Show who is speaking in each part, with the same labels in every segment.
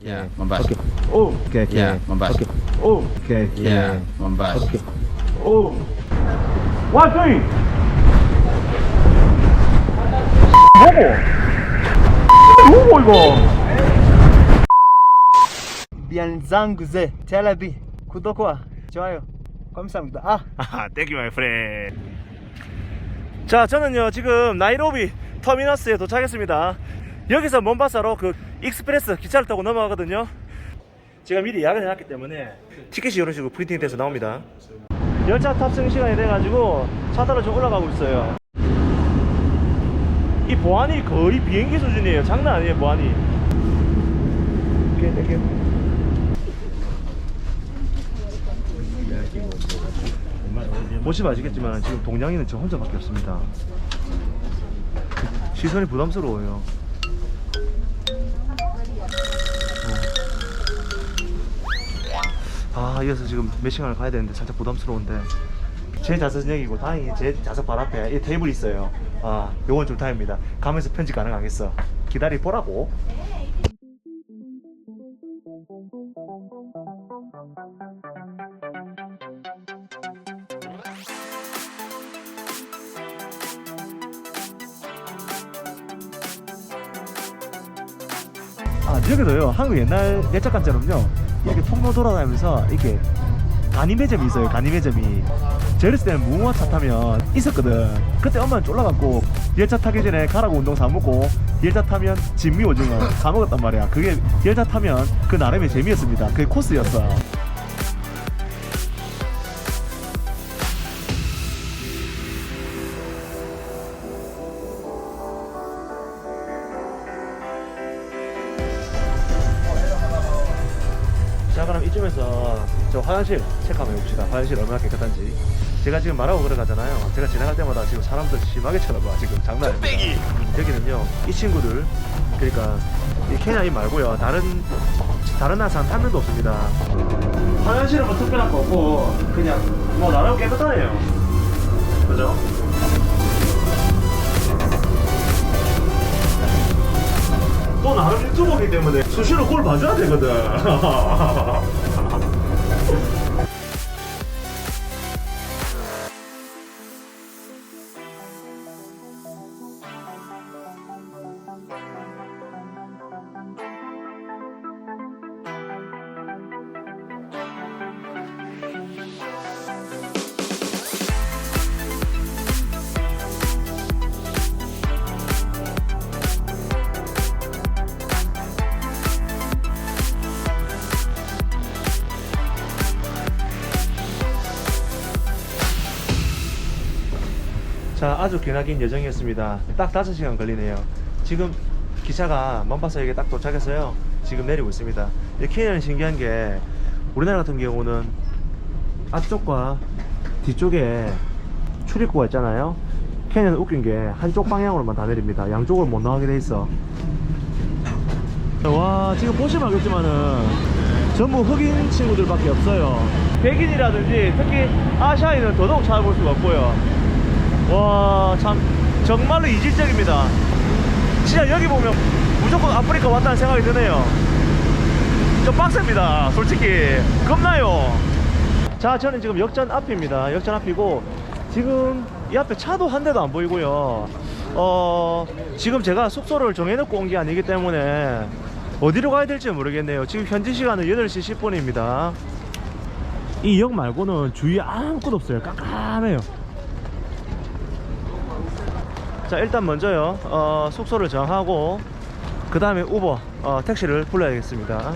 Speaker 1: Yeah, membas.
Speaker 2: Oke. Oh, oke oke.
Speaker 1: Ya, membas.
Speaker 2: Oke. Oh, oke oke.
Speaker 1: Yeah, membas.
Speaker 2: Oke. Oh. 와, 저기. 뭐고? 뭐고 이거?
Speaker 3: Bien zanguze 텔레비 구독과 좋아요 감사합니다. 아
Speaker 2: 아, 땡큐 마이 프렌. 자, 저는요 지금 나이로비 터미너스에 도착했습니다. 여기서 몬바사로 그 익스프레스 기차를 타고 넘어가거든요. 제가 미리 예약을 해놨기 때문에 티켓이 이런 식으로 프린팅 돼서 나옵니다. 열차 탑승 시간이 돼가지고 차 타러 좀 올라가고 있어요. 이 보안이 거의 비행기 수준이에요. 장난 아니에요, 보안이. 오케이, 땡큐. 보시면 아시겠지만 지금 동양인은 저 혼자밖에 없습니다. 시선이 부담스러워요. 아, 이어서 지금 몇 시간을 가야 되는데 살짝 부담스러운데 제 좌석역이고 다행히 제 좌석 발 앞에 이 테이블 있어요. 아, 요건 좀 다행입니다. 가면서 편집 가능하겠어. 기다리 보라고. 아, 여기도요. 한국 옛날 예적관처럼요. 이렇게 통로 돌아다니면서 이렇게 간이매점이 있어요. 간이매점이. 저랬을 때는 무궁화 차 타면 있었거든. 그때 엄마는 쫄라갖고 열차 타기 전에 가라고 운동 사 먹고 열차 타면 진미 오징어 사 먹었단 말이야. 그게 열차 타면 그 나름의 재미였습니다. 그게 코스였어. 저 화장실 체크 한번 해봅시다. 화장실 얼마나 깨끗한지. 제가 지금 말하고 걸어가잖아요. 제가 지나갈 때마다 지금 사람들 심하게 쳐다봐. 지금 장난 아닙니다. 여기는요 이 친구들 그러니까 이 케냐인 말고요. 다른 다른 나라 사람 한 명도 없습니다. 화장실은 뭐 특별한 거 없고 그냥 뭐 나름 깨끗하네요. 그죠? 또 나름 유튜버기 때문에 수시로 그걸 봐줘야 되거든. Thank you. 아주 기나긴 여정이었습니다. 딱 5시간 걸리네요. 지금 기차가 먼바사역에 딱 도착해서요. 지금 내리고 있습니다. 이 케냐는 신기한 게 우리나라 같은 경우는 앞쪽과 뒤쪽에 출입구가 있잖아요. 케냐는 웃긴 게 한쪽 방향으로만 다 내립니다. 양쪽을 못 나가게 돼 있어. 와, 지금 보시면 알겠지만은 전부 흑인 친구들밖에 없어요. 백인이라든지 특히 아시아인은 더더욱 찾아볼 수가 없고요. 와, 참, 정말로 이질적입니다. 진짜 여기 보면 무조건 아프리카 왔다는 생각이 드네요. 좀 빡셉니다, 솔직히. 겁나요. 자, 저는 지금 역전 앞입니다. 역전 앞이고, 지금 이 앞에 차도 한 대도 안 보이고요. 어, 지금 제가 숙소를 정해놓고 온 게 아니기 때문에 어디로 가야 될지 모르겠네요. 지금 현지 시간은 8시 10분입니다. 이 역 말고는 주위에 아무것도 없어요. 깜깜해요. 자 일단 먼저요. 어, 숙소를 정하고 그 다음에 우버 어, 택시를 불러야겠습니다.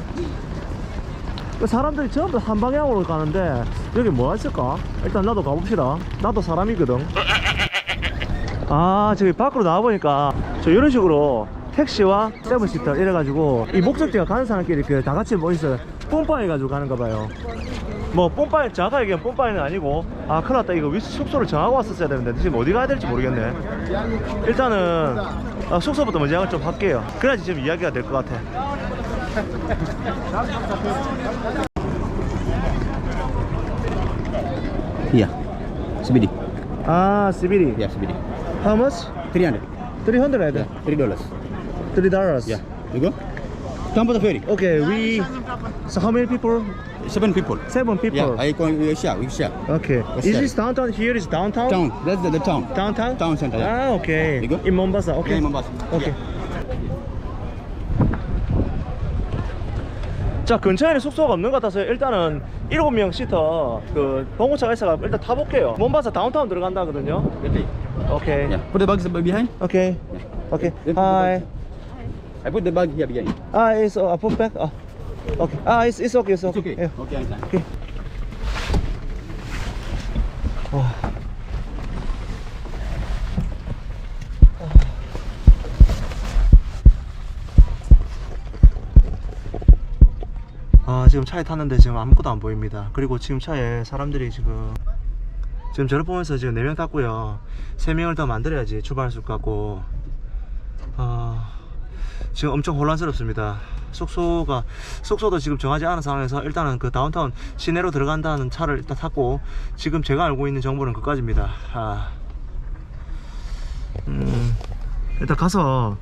Speaker 2: 그 사람들이 전부 한 방향으로 가는데 여기 뭐가 있을까? 일단 나도 가봅시다. 나도 사람이거든. 아 저기 밖으로 나와보니까 저 이런 식으로 택시와 세븐시터 이래가지고 이 목적지가 가는 사람끼리 이렇게 다 같이 모여서 뿜빠 해가지고 가는가 봐요 뭐 뽐빠이 정확하게 얘기하면 뽐빠이는 아니고 아 큰일 났다 이거 위 숙소를 정하고 왔었어야 되는데 지금 어디 가야 될지 모르겠네 일단은 아, 숙소부터 먼저 예약을 좀 할게요 그래야지 지금 이야기가 될 것 같아
Speaker 1: Iya. CBD.
Speaker 2: 아 시비리
Speaker 1: Ya, CBD.
Speaker 2: How much?
Speaker 1: 300.
Speaker 2: 300
Speaker 1: Ya, 3 dollars.
Speaker 2: 3 dollars
Speaker 1: Ya. You go? Come for the ferry.
Speaker 2: Okay, we. So how many people?
Speaker 1: Seven people.
Speaker 2: Seven people.
Speaker 1: Yeah, I call we share. We share.
Speaker 2: Okay.
Speaker 1: What's
Speaker 2: Is
Speaker 1: that?
Speaker 2: this downtown? Here is downtown.
Speaker 1: Town. That's the, the town.
Speaker 2: Downtown.
Speaker 1: Town center. Yeah.
Speaker 2: Ah, okay.
Speaker 1: You go?
Speaker 2: In Mombasa. Okay.
Speaker 1: Yeah, in Mombasa.
Speaker 2: Okay. 자 근처에는 숙소가 없는 것 같아서 일단은 7명 시터 그 봉고차가 있어가 일단 타볼게요 몬바사 다운타운 들어간다거든요
Speaker 1: Okay.
Speaker 2: 오케이
Speaker 1: Yeah. Put the bags behind.
Speaker 2: 오케이 오케이
Speaker 1: bags- I put the bag here behind.
Speaker 2: 아 it's uh, put back 아 오케이 아 it's, it's okay it's
Speaker 1: It's
Speaker 2: okay,
Speaker 1: okay.
Speaker 2: Yeah.
Speaker 1: Okay, understand.
Speaker 2: 오케이 와. 아 지금 차에 탔는데 지금 아무것도 안 보입니다 그리고 지금 차에 사람들이 지금 지금 저를 보면서 지금 4명 탔고요 3명을 더 만들어야지 출발할 수 있고 아 지금 엄청 혼란스럽습니다. 숙소가 숙소도 지금 정하지 않은 상황에서 일단은 그 다운타운 시내로 들어간다는 차를 일단 탔고 지금 제가 알고 있는 정보는 그까지입니다. 아, 음, 일단 가서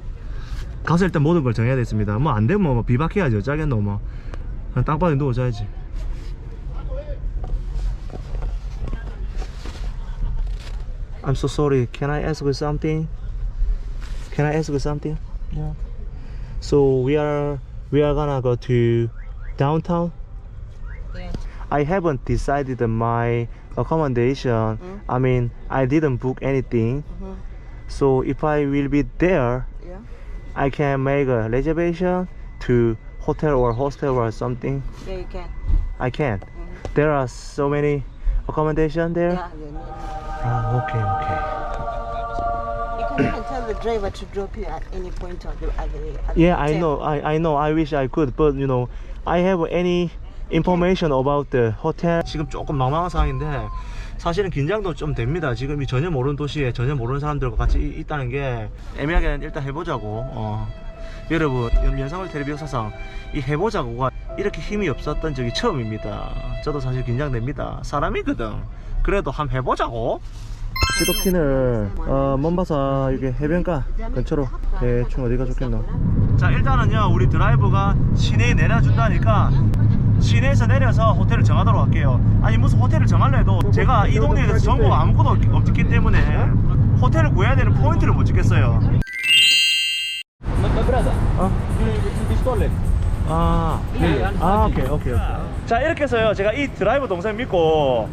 Speaker 2: 가서 일단 모든 걸 정해야 되겠습니다. 뭐 안 되면 뭐 비박해야지 어쩌겠노 뭐. 그냥 땅바닥에 누워 자야지. I'm so sorry. Can I ask you something? Can I ask you something?
Speaker 3: Yeah.
Speaker 2: So we are we are gonna go to downtown.
Speaker 4: Yeah.
Speaker 2: I haven't decided my accommodation. I mean, I didn't book anything.
Speaker 4: Mhm.
Speaker 2: So if I will be there,
Speaker 4: Yeah.
Speaker 2: I can make a reservation to hotel or hostel or something.
Speaker 4: Yeah, you can.
Speaker 2: I can. There are so many accommodation there.
Speaker 4: Yeah, you need.
Speaker 2: Ah, okay, okay.
Speaker 4: The driver to drop you at any point of the at the. At
Speaker 2: Yeah, I know. I, I know. I wish I could, but you know, I have any information about the hotel. 지금 조금 망망한 상황인데 사실은 긴장도 좀 됩니다. 지금 이 전혀 모르는 도시에 전혀 모르는 사람들과 같이 이- 있다는 게 애매하게 일단 해보자고. 어. 여러분 연- 연상을 텔레비전 사상 이 해보자고가 이렇게 힘이 없었던 적이 처음입니다. 저도 사실 긴장됩니다. 사람이거든. 그래도 한번 해보자고. 지도핀을 어, 먼바사 이게 해변가 근처로 대충 어디가 좋겠노? 자 일단은요 우리 드라이버가 시내에 내려준다니까 시내에서 내려서 호텔을 정하도록 할게요 아니 무슨 호텔을 정할래 해도 제가 이 동네에 대해서 정보가 아무것도 없- 없기 때문에 호텔을 구해야 되는 포인트를 못 찍겠어요 어? 아, 아 오케이 오케이 오케이 자 이렇게 해서요 제가 이 드라이버 동생 믿고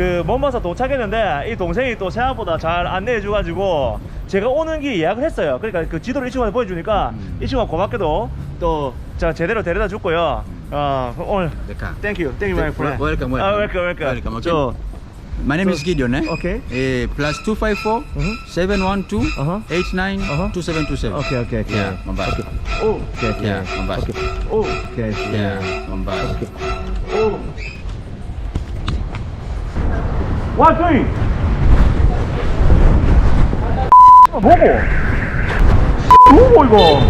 Speaker 2: 그 먼바사 도착했는데 이 동생이 또 생각보다 잘 안내해 줘가지고 제가 오는 길 예약을 했어요 그러니까 그 지도를 이 친구한테 보여주니까 이 친구가 고맙게도 또자 제대로 데려다 줬고요 어 오늘. 땡큐 땡큐 마이 프렌드
Speaker 1: Welcome, welcome.
Speaker 2: 아 웰컴 웰컴
Speaker 1: Welcome, okay.
Speaker 2: 저
Speaker 1: My name is Gideon, eh?
Speaker 2: Okay.
Speaker 1: Eh, plus 254
Speaker 2: Mhm.
Speaker 1: 712
Speaker 2: Uh-huh.
Speaker 1: 89
Speaker 2: Uh-huh.
Speaker 1: 2727.
Speaker 2: 오케이 오케이 오케이
Speaker 1: Yeah, Mombasa.
Speaker 2: 오 오케이 오케이
Speaker 1: Yeah, Mombasa.
Speaker 2: 오케이 오 오케이
Speaker 1: Yeah, Mombasa.
Speaker 2: 오. 와, 저기. 아, 뭐고? 뭐고 이거?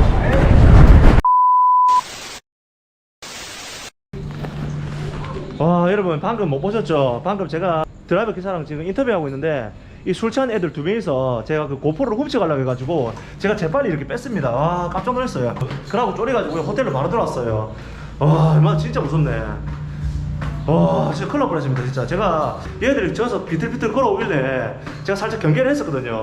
Speaker 2: 와, 여러분 방금 못 보셨죠? 방금 제가 드라이버 기사랑 지금 인터뷰하고 있는데 이 술 취한 애들 두 명이서 제가 그 고프로를 훔쳐가려고 해가지고 제가 재빨리 이렇게 뺐습니다. 와, 깜짝 놀랐어요. 그러고 쫄해가지고 호텔로 바로 들어왔어요. 와, 진짜 무섭네. 와 진짜 큰일 날 뻔했습니다 진짜. 제가 얘들이 저서 비틀비틀 걸어오길래 제가 살짝 경계를 했었거든요.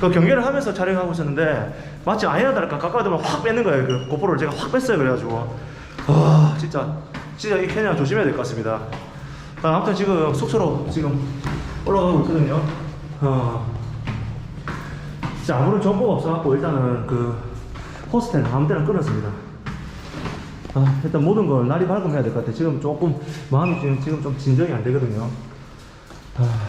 Speaker 2: 그 경계를 하면서 촬영하고 있었는데 마치 아니나 다를까 가까이 되면 확 뺏는 거예요 그 고프로를. 제가 확 뺐어요 그래가지고. 와 진짜. 진짜 이 캐년 조심해야 될 것 같습니다. 아, 아무튼 지금 숙소로 지금 올라가고 있거든요. 어. 진짜 아무런 정보가 없어갖고 일단은 그 호스텔 아무 데나 끊었습니다 아, 일단 모든 걸 날이 밝으면 해야 될 것 같아. 지금 조금 마음이 지금, 지금 좀 진정이 안 되거든요. 아.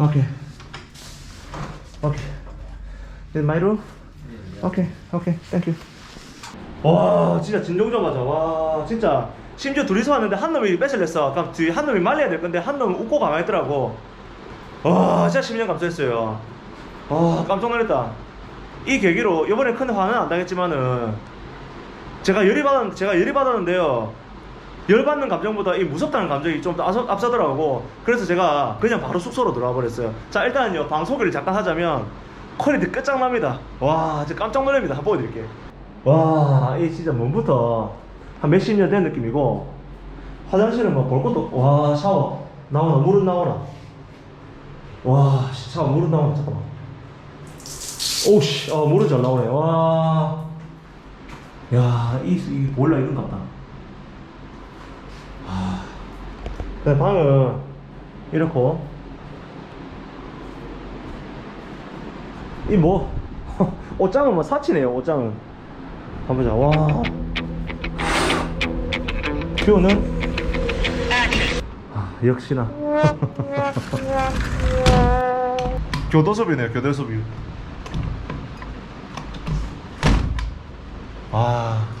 Speaker 2: 오케이. 오케이. Is my room? 오케이, 오케이, 땡큐. 와, 진짜 진정정하자. 와, 진짜. 심지어 둘이서 왔는데 한 놈이 뺏을 냈어. 그럼 뒤에 한 놈이 말려야 될 건데 한 놈은 웃고 가만히 있더라고. 와 진짜 10년 감사했어요 와 깜짝 놀랐다 이 계기로 이번에 큰 화는 안 당했지만은 제가 열이 받았 제가 열이 받았는데요 열받는 감정보다 이 무섭다는 감정이 좀 더 앞서더라고. 그래서 제가 그냥 바로 숙소로 들어와 버렸어요. 자, 일단요, 방 소개를 잠깐 하자면, 퀄리티 끝장납니다. 와, 진짜 깜짝 놀랍니다. 한번 보여드릴게요. 와, 이 진짜 몸부터 한 몇십 년 된 느낌이고, 화장실은 뭐 볼 것도, 없- 와, 샤워. 나오나, 물은 나오나. 와, 씨, 샤워, 물은 나오나, 잠깐만. 오씨, 아, 물은 잘 나오네. 와. 야, 이, 이 보일러 이런 것 같다. 네, 방은 이렇고 이 뭐 옷장은 뭐 사치네요 옷장은 한번 보자 와 뷰는 아, 역시나 교도소비네요 교도소비 아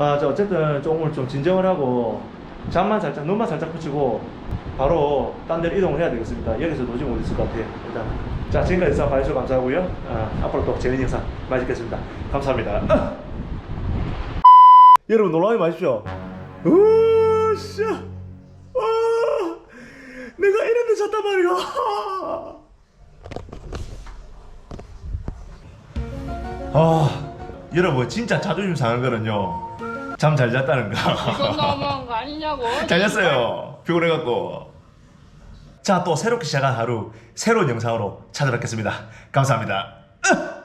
Speaker 2: 아, 저 어쨌든 좀 오늘 좀 진정을 하고 잠만 살짝 눈만 살짝 붙이고 바로 딴 데로 이동을 해야 되겠습니다. 여기서 도저히 못 있을 것 같아요. 일단 자 지금까지 영상 봐주셔서 감사하고요. 아, 앞으로 또 재밌는 영상 많이 찍겠습니다. 감사합니다. 여러분 놀라지 마십시오. 으쌰, 잤단 말이야. 아, 여러분 진짜 자존심 상한 거는요. 잠 잘 잤다는 거.
Speaker 5: 이건 너무한 거 아니냐고.
Speaker 2: 잘 잤어요. 피곤해갖고. 자, 또 새롭게 시작한 하루, 새로운 영상으로 찾아뵙겠습니다. 감사합니다. 으!